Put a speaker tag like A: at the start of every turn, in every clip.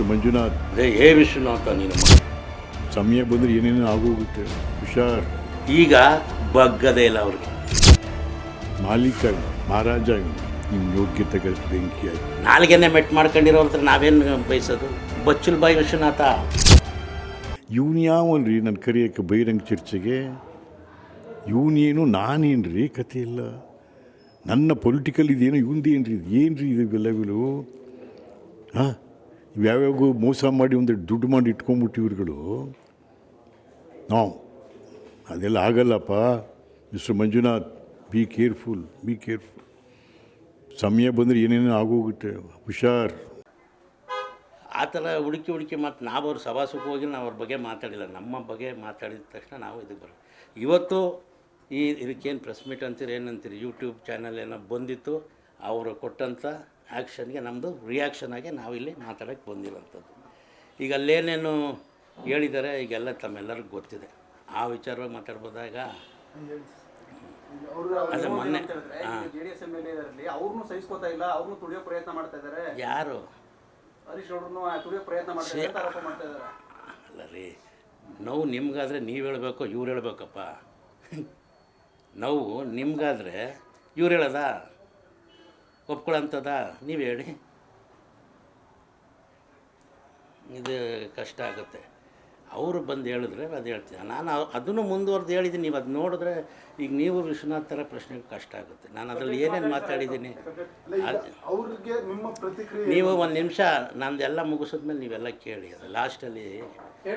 A: Mister Manjunath.
B: ಹೇ ವಿಶ್ವನಾಥ ನೀನು
A: ಸಮಯ ಬಂದರೆ ಏನೇನೋ ಆಗೋಗುತ್ತೆ. ಹುಷಾರ್.
B: ಈಗ ಬಗ್ಗದೇ ಇಲ್ಲ ಅವ್ರಿಗೆ.
A: ಮಾಲೀಕ ಮಹಾರಾಜ ನಿಮ್ಮ ಯೋಗ್ಯತೆಗೆ ಆಗಿ
B: ನಾಲ್ಗೆನೆ ಮೆಟ್ ಮಾಡ್ಕೊಂಡಿರೋ ಹತ್ರ ನಾವೇನು ಬಯಸೋದು? ಬಚ್ಚುಲ್ ಬಾಯಿ ವಿಶ್ವನಾಥ.
A: ಇವನು ಯಾವನ್ರಿ ನನ್ನ ಕರಿಯಕ್ಕೆ ಬಹಿರಂಗ ಚರ್ಚೆಗೆ? ಇವನೇನು ನಾನೇನ್ರಿ ಕತೆ ಇಲ್ಲ. ನನ್ನ ಪೊಲಿಟಿಕಲ್ ಇದೇನು ಇವಂದೇನ್ರಿ ಇದು ರೀ ಇದು ಇವೆಲ್ಲವಿಲು ಹಾಂ? ಯಾವ್ಯಾವ ಮೋಸ ಮಾಡಿ ಒಂದು ದುಡ್ಡು ಮಾಡಿ ಇಟ್ಕೊಂಬಿಟ್ಟು ಇವ್ರುಗಳು. ನಾವು ಅದೆಲ್ಲ ಆಗಲ್ಲಪ್ಪ. Mister Manjunath be careful be careful ಸಮಯ ಬಂದರೆ ಏನೇನೋ ಆಗೋಗುತ್ತೆ. ಹುಷಾರ್.
B: ಆ ಥರ ಹುಡುಕಿ ಹುಡುಕಿ ಮತ್ತು ನಾವು ಅವ್ರ ಸಭಾಸಕ್ಕೆ ಹೋಗಿ ನಾವು ಅವ್ರ ಬಗ್ಗೆ ಮಾತಾಡಿಲ್ಲ. ನಮ್ಮ ಬಗ್ಗೆ ಮಾತಾಡಿದ ತಕ್ಷಣ ನಾವು ಇದಕ್ಕೆ ಬರೋ ಇವತ್ತು ಈ ಇದಕ್ಕೇನು ಪ್ರೆಸ್ ಮೀಟ್ ಅಂತೀರಿ, ಏನಂತೀರಿ? ಯೂಟ್ಯೂಬ್ ಚಾನಲ್ ಏನೋ ಬಂದಿತ್ತು. ಅವರು ಕೊಟ್ಟಂಥ ಆ್ಯಕ್ಷನ್ಗೆ ನಮ್ಮದು ರಿಯಾಕ್ಷನ್ ಆಗಿ ನಾವಿಲ್ಲಿ ಮಾತಾಡೋಕ್ಕೆ ಬಂದಿರೋಂಥದ್ದು ಈಗ ಅಲ್ಲೇನೇನು ಹೇಳಿದ್ದಾರೆ ಈಗೆಲ್ಲ ತಮ್ಮೆಲ್ಲರಿಗೂ ಗೊತ್ತಿದೆ. ಆ ವಿಚಾರವಾಗಿ ಮಾತಾಡ್ಬೋದಾಗ? ಅದೇ ಮೊನ್ನೆ ಯಾರು? ಅಲ್ಲ ರೀ ನೋವು ನಿಮ್ಗಾದರೆ ನೀವು ಹೇಳಬೇಕು ಇವ್ರು ಹೇಳಬೇಕಪ್ಪ? ನೋವು ನಿಮ್ಗಾದ್ರೆ ಇವ್ರು ಹೇಳೋದ? ಒಪ್ಕೊಳ್ಳೋಂಥದ ನೀವು ಹೇಳಿ. ಇದು ಕಷ್ಟ ಆಗುತ್ತೆ. ಅವರು ಬಂದು ಹೇಳಿದ್ರೆ ಅದು ಹೇಳ್ತೀನಿ. ನಾನು ಅದನ್ನು ಮುಂದುವರೆದು ಹೇಳಿದ್ದೀನಿ ನೀವು ಅದು ನೋಡಿದ್ರೆ ಈಗ ನೀವು ವಿಶ್ವನಾಥ್ ಥರ ಪ್ರಶ್ನೆಗೆ ಕಷ್ಟ ಆಗುತ್ತೆ. ನಾನು ಅದರಲ್ಲಿ ಏನೇನು ಮಾತಾಡಿದ್ದೀನಿ
C: ಅವ್ರಿಗೆ ನಿಮ್ಮ ಪ್ರತಿಕ್ರಿಯೆ
B: ನೀವು ಒಂದು ನಿಮಿಷ ನಂದೆಲ್ಲ ಮುಗಿಸಿದ್ಮೇಲೆ ನೀವೆಲ್ಲ ಕೇಳಿ. ಅದು ಲಾಸ್ಟಲ್ಲಿ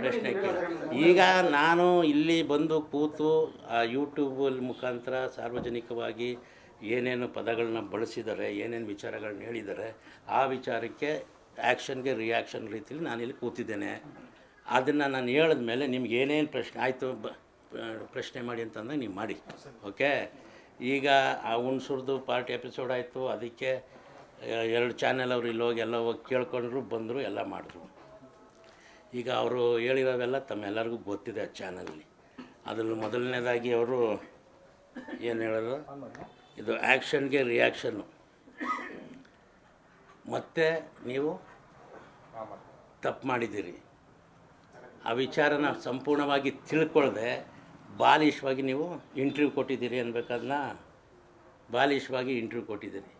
B: ಪ್ರಶ್ನೆ ಕೇಳಿ. ಈಗ ನಾನು ಇಲ್ಲಿ ಬಂದು ಕೂತು ಆ ಯೂಟ್ಯೂಬಲ್ಲಿ ಮುಖಾಂತರ ಸಾರ್ವಜನಿಕವಾಗಿ ಏನೇನು ಪದಗಳನ್ನ ಬಳಸಿದ್ದಾರೆ, ಏನೇನು ವಿಚಾರಗಳನ್ನ ಹೇಳಿದ್ದಾರೆ, ಆ ವಿಚಾರಕ್ಕೆ ಆ್ಯಕ್ಷನ್ಗೆ ರಿಯಾಕ್ಷನ್ ರೀತಿಯಲ್ಲಿ ನಾನಿಲ್ಲಿ ಕೂತಿದ್ದೇನೆ. ಅದನ್ನು ನಾನು ಹೇಳಿದ ಮೇಲೆ ನಿಮ್ಗೆ ಏನೇನು ಪ್ರಶ್ನೆ, ಆಯಿತು, ಬ ಪ್ರಶ್ನೆ ಮಾಡಿ ಅಂತಂದಾಗ ನೀವು ಮಾಡಿ. ಓಕೆ? ಈಗ ಆ ಹುಣ್ಸೂರ್ದು ಪಾರ್ಟಿ ಎಪಿಸೋಡ್ ಆಯಿತು, ಅದಕ್ಕೆ ಎರಡು ಚಾನೆಲ್ ಅವರು ಇಲ್ಲಿ ಹೋಗಿ ಎಲ್ಲ ಹೋಗಿ ಕೇಳ್ಕೊಂಡ್ರು, ಬಂದರು, ಎಲ್ಲ ಮಾಡಿದ್ರು. ಈಗ ಅವರು ಹೇಳಿರೋವೆಲ್ಲ ತಮ್ಮೆಲ್ಲರಿಗೂ ಗೊತ್ತಿದೆ ಆ ಚಾನಲ್ಲಿ ಅದರಲ್ಲಿ ಮೊದಲನೇದಾಗಿ ಅವರು ಏನು ಹೇಳೋದು ಇದು ಆ್ಯಕ್ಷನ್ಗೆ ರಿಯಾಕ್ಷನ್ನು. ಮತ್ತೆ ನೀವು ತಪ್ಪು ಮಾಡಿದ್ದೀರಿ. ಆ ವಿಚಾರನ ಸಂಪೂರ್ಣವಾಗಿ ತಿಳ್ಕೊಳ್ಳದೆ ಬಾಲಿಶವಾಗಿ ನೀವು ಇಂಟ್ರ್ಯೂ ಕೊಟ್ಟಿದ್ದೀರಿ ಅನ್ಬೇಕಾದ್ನ ಬಾಲಿಶವಾಗಿ ಇಂಟ್ರ್ಯೂ ಕೊಟ್ಟಿದ್ದೀರಿ.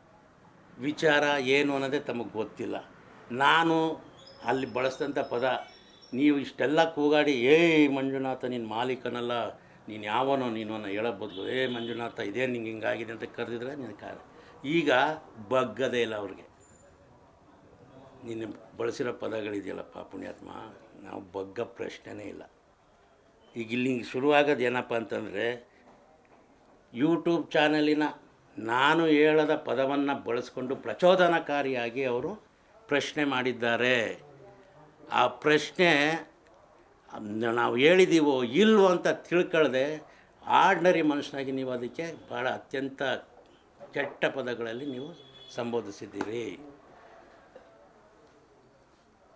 B: ವಿಚಾರ ಏನು ಅನ್ನೋದೇ ತಮಗೆ ಗೊತ್ತಿಲ್ಲ. ನಾನು ಅಲ್ಲಿ ಬಳಸಿದಂಥ ಪದ, ನೀವು ಇಷ್ಟೆಲ್ಲ ಕೂಗಾಡಿ ಏ ಮಂಜುನಾಥ ನಿನ್ನ ಮಾಲೀಕನಲ್ಲ ನೀನು ಯಾವನೋ ನೀನು ಅನ್ನೋ ಹೇಳೋ ಬದಲು ಏ ಮಂಜುನಾಥ, ಇದೇ ನಿಂಗೆ ಹಿಂಗಾಗಿದೆ ಅಂತ ಕರೆದಿದ್ರೆ ನಿನ್ನ ಕಾರ. ಈಗ ಬಗ್ಗದೇ ಇಲ್ಲ ಅವ್ರಿಗೆ. ನೀನು ಬಳಸಿರೋ ಪದಗಳಿದೆಯಲ್ಲಪ್ಪ ಪುಣ್ಯಾತ್ಮ, ನಾವು ಬಗ್ಗ ಪ್ರಶ್ನೆನೇ ಇಲ್ಲ. ಈಗ ಇಲ್ಲಿ ಹಿಂಗೆ ಶುರುವಾಗೋದು ಏನಪ್ಪ ಅಂತಂದರೆ ಯೂಟ್ಯೂಬ್ ಚಾನಲಿನ ನಾನು ಹೇಳದ ಪದವನ್ನು ಬಳಸ್ಕೊಂಡು ಪ್ರಚೋದನಕಾರಿಯಾಗಿ ಅವರು ಪ್ರಶ್ನೆ ಮಾಡಿದ್ದಾರೆ. ಆ ಪ್ರಶ್ನೆ ನಾವು ಹೇಳಿದ್ದೀವೋ ಇಲ್ವೋ ಅಂತ ತಿಳ್ಕೊಳ್ಳದೆ ಆರ್ಡ್ನರಿ ಮನುಷ್ಯನಾಗಿ ನೀವು ಅದಕ್ಕೆ ಭಾಳ ಅತ್ಯಂತ ಕೆಟ್ಟ ಪದಗಳಲ್ಲಿ ನೀವು ಸಂಬೋಧಿಸಿದ್ದೀರಿ.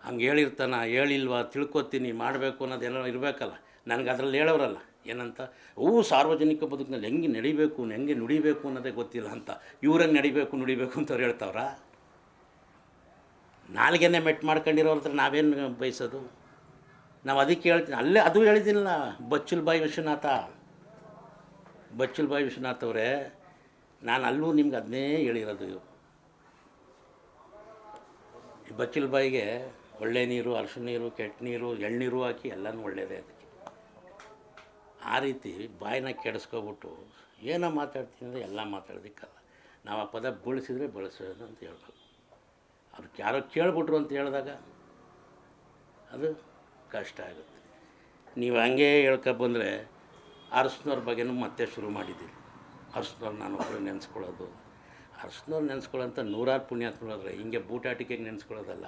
B: ಹಂಗೆ ಹೇಳಿರ್ತಾನ, ಹೇಳಿಲ್ವಾ, ತಿಳ್ಕೊತೀನಿ ಮಾಡಬೇಕು ಅನ್ನೋದೇನೋ ಇರಬೇಕಲ್ಲ ನನಗೆ ಅದರಲ್ಲಿ ಹೇಳೋರಲ್ಲ, ಏನಂತ, ಊ ಸಾರ್ವಜನಿಕ ಬದುಕಿನಲ್ಲಿ ಹೆಂಗೆ ನಡಿಬೇಕು, ಹೆಂಗೆ ನುಡಿಬೇಕು ಅನ್ನೋದೇ ಗೊತ್ತಿಲ್ಲ ಅಂತ, ಇವ್ರಂಗೆ ನಡಿಬೇಕು, ನುಡಿಬೇಕು ಅಂತ ಅವ್ರು ಹೇಳ್ತಾವ್ರ? ನಾಲ್ಗೆನೆ ಮೆಟ್ ಮಾಡ್ಕೊಂಡಿರೋ ಹತ್ರ ನಾವೇನು ಬಯಸೋದು? ನಾವು ಅದಕ್ಕೆ ಹೇಳ್ತೀನಿ. ಅಲ್ಲೇ ಅದು ಹೇಳಿದ್ದೀನಲ್ಲ, ಬಚ್ಚುಲ್ ಬಾಯಿ ವಿಶ್ವನಾಥ. ಬಚ್ಚುಲ್ ಬಾಯಿ ವಿಶ್ವನಾಥ್ ಅವರೇ, ನಾನು ಅಲ್ಲೂ ನಿಮ್ಗೆ ಅದನ್ನೇ ಹೇಳಿರೋದು ಈ ಬಚ್ಚುಲ್ ಬಾಯಿಗೆ ಒಳ್ಳೆ ನೀರು, ಅರಶಿನ ನೀರು, ಕೆಟ್ಟ ನೀರು, ಎಳ್ನೀರು ಹಾಕಿ ಎಲ್ಲನೂ ಒಳ್ಳೆಯದೇ ಅದಕ್ಕೆ. ಆ ರೀತಿ ಬಾಯಿನ ಕೆಡಿಸ್ಕೊಬಿಟ್ಟು ಏನೋ ಮಾತಾಡ್ತೀನಿ ಅಂದರೆ ಎಲ್ಲ ಮಾತಾಡೋದಕ್ಕಲ್ಲ. ನಾವು ಆ ಪದ ಬಳಸಿದರೆ ಬಳಸೋದು ಅಂತ ಹೇಳ್ಬೋದು ಅದಕ್ಕೆ ಯಾರೋ ಕೇಳ್ಬಿಟ್ರು ಅಂತ ಹೇಳಿದಾಗ ಅದು ಕಷ್ಟ ಆಗುತ್ತೆ. ನೀವು ಹಂಗೆ ಹೇಳ್ಕೊಬಂದರೆ ಅರಸ್ನವ್ರ ಬಗ್ಗೆನೂ ಮತ್ತೆ ಶುರು ಮಾಡಿದ್ದೀರಿ. ಅರಸ್ನವ್ರು ನಾನು ಒಬ್ಬರು ನೆನೆಸ್ಕೊಳ್ಳೋದು. ಅರಸ್ನವ್ರು ನೆನೆಸ್ಕೊಳ್ಳೋಂಥ ನೂರಾರು ಪುಣ್ಯಾತ್ಮರಾದ್ರೆ ಹಿಂಗೆ ಬೂಟಾಟಿಕೆಗೆ ನೆನೆಸ್ಕೊಳ್ಳೋದಲ್ಲ.